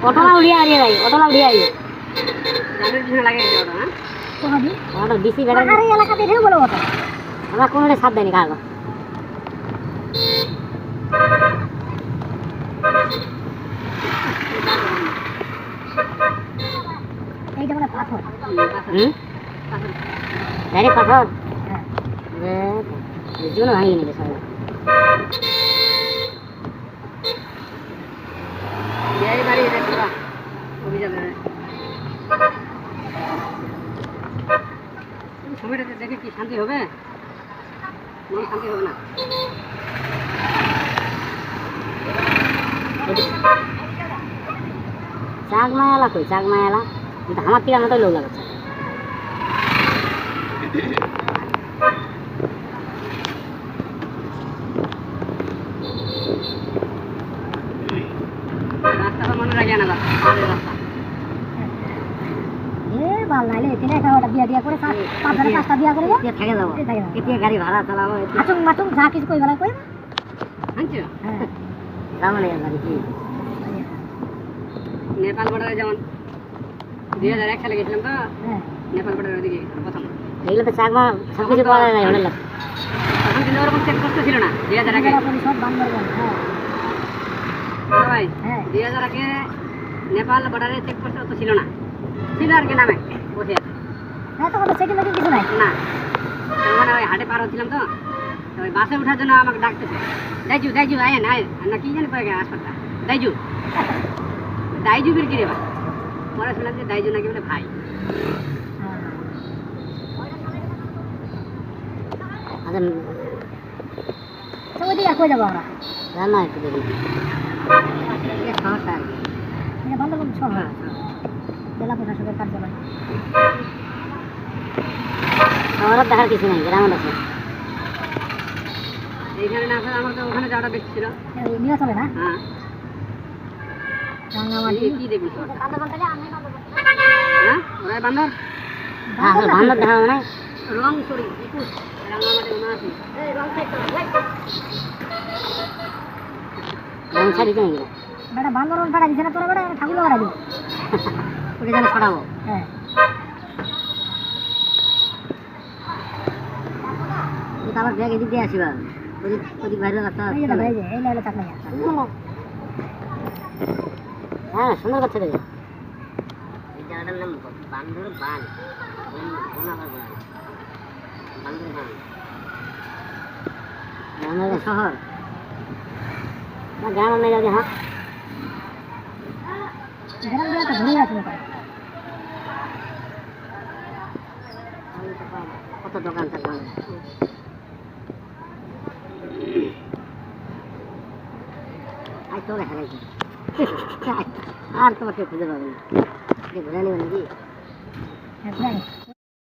অটোলা উড়িয়ে হারিয়ে যাই অটোলা উড়িয়ে কথা আমরা কোনো সাথ দেয়নি কাগজ এইটা মানে পাথর হুম ডাইরেক্ট পাথর হ্যাঁ জীবনে ভাঙিয়ে নিবে সবাই সময়টাতে দেখে কি শান্তি হবে? মন শান্তি হবে না। চাক মায়ালা কই চাক মায়ালা কিন্তু আমার তীরের মতোই লোক লাগাচ্ছে। রাস্তাটা মনে রাখে না রাস্তা এখানে বিয়া দিয়া করে পাঁচটা পাঁচটা বিয়া করে এতে থাকে যাব। গাড়ি ভাড়া চালাবো আচুং মাচুং যা কিছু কই হ্যাঁ। যাব না গাড়ি কি? নেপাল বর্ডারে যেমন দুই হাজার এক সালে গেছিলাম তো হ্যাঁ। নেপাল বর্ডারের ওদিকে প্রথম। এগুলো তো চাক সব কিছু পাওয়া যায় অনেক লাভ তখন কিন্তু ওরকম চেক করতে ছিল না দুই হাজার আগে পরিষদ বান্দরবান হ্যাঁ। ভাই হ্যাঁ। দুই হাজার আগে নেপাল বর্ডারে চেক করতে ছিল না। ছিল আর কি নামে। বসে আছে হ্যাঁ তখন তো কিছু নাই। না। মানে ওই হাটে পার হচ্ছিলাম তো। ওই বাসে ওঠার জন্য আমাকে ডাকতেছে। দাইজু দাইজু আয়েন আয়েন। না কি জানি পাই হাসপাতাল। দাইজু। দাইজু বের কিরে ভাই? পরে শুনলাম যে দাইজু নাকি বলে ভাই। আচ্ছা ওইদিকে কই যাব আমরা? জান একটু দেখি সমস্যা আর কি। এটা বান্দরবান হ্যাঁ, জেলা প্রশাসকের কার্যালয়। শহরের দেখার কিছু নাই গ্রামের আছে। এইখানে না আসলে আমার তো ওখানে যাওয়াটা বেশি ছিল। এই নিয়ে চলে না? হ্যাঁ। কি দেখবি বান্দরবান হ্যাঁ? ওরাই বান্দর? হ্যাঁ দেখা না রং সরি একুশ। রাঙামাটি রং সাইড রং বেটা দিছে না তোরা বেটা? ঠাকুর লাগা দিও ওটা যেন ছড়াবো। হ্যাঁ। আবার ব্যাগ এদিক দিয়ে আসিবা ওদিক ওদিক বাইরে রাস্তা হ্যাঁ সুন্দর করছে দেখে এই জায়গাটার নাম বান্দর বান। বান্দর বান। বান্দর শহর। না গ্রাম নেই যাবে হ্যাঁ। গ্রাম ঘুরে আছে কত দোকান থাকবে আজ তোকে হারাইছি আর তোমাকে খুঁজে পাবে না ঘুরে নেবে নাকি হ্যাঁ।